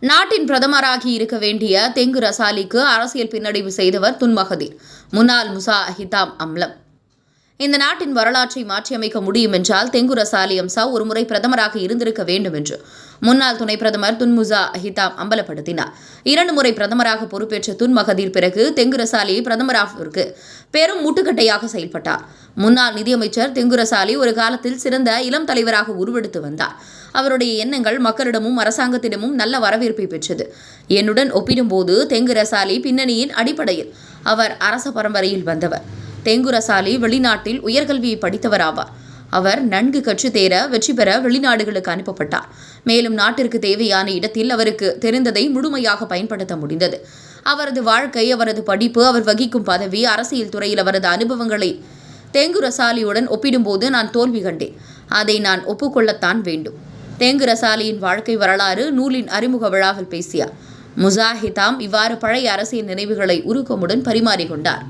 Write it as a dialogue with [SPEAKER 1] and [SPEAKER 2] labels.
[SPEAKER 1] நாட்டின் பிரதமராகி இருக்க வேண்டிய தெங்கு ரசாலிக்கு அரசியல் பின்னடைவு செய்தவர் துன்மகதீர் முன்னாள் முசா ஹிதாம் அம்லம். இந்த நாட்டின் வரலாற்றை மாற்றியமைக்க முடியும் என்றால் தெங்கு ரசாலி அம்சா ஒருமுறை பிரதமராக இருந்திருக்க வேண்டும் என்று. முன்னாள் துணை பிரதமர் துன்முசா அஹிதாப் அம்பலப்படுத்தினார். இரண்டு முறை பிரதமராக பொறுப்பேற்ற துன் மகதீர் பிறகு தெங்கு ரசாலி பிரதமராக பெரும் முட்டுக்கட்டையாக செயல்பட்டார். முன்னாள் நிதியமைச்சர் தெங்கு ரசாலி ஒரு காலத்தில் சிறந்த இளம் தலைவராக உருவெடுத்து வந்தார். அவருடைய எண்ணங்கள் மக்களிடமும் அரசாங்கத்திடமும் நல்ல வரவேற்பை பெற்றது. என்னுடன் ஒப்பிடும்போது தெங்கு ரசாலி பின்னணியின் அடிப்படையில் அவர் அரச பரம்பரையில் வந்தவர். தெங்கு ரசாலி வெளிநாட்டில் உயர்கல்வியை படித்தவர் ஆவார் அவர் நன்கு கற்று தேர வெற்றி பெற வெளிநாடுகளுக்கு அனுப்பப்பட்டார். மேலும் நாட்டிற்கு தேவையான இடத்தில் அவருக்கு தெரிந்ததை முழுமையாக பயன்படுத்த முடிந்தது. அவரது வாழ்க்கை அவரது படிப்பு அவர் வகிக்கும் பதவி அரசியல் துறையில் அவரது அனுபவங்களை தேங்கு ரசாலியுடன் ஒப்பிடும்போது நான் தோல்வி கண்டேன். அதை நான் ஒப்புக்கொள்ளத்தான் வேண்டும். தேங்கு ரசாலியின் வாழ்க்கை வரலாறு நூலின் அறிமுக விழாவில் பேசியார் முசாஹிதாம் இவ்வாறு பழைய அரசியல் நினைவுகளை உருக்கமுடன் பரிமாறிக்கொண்டார்.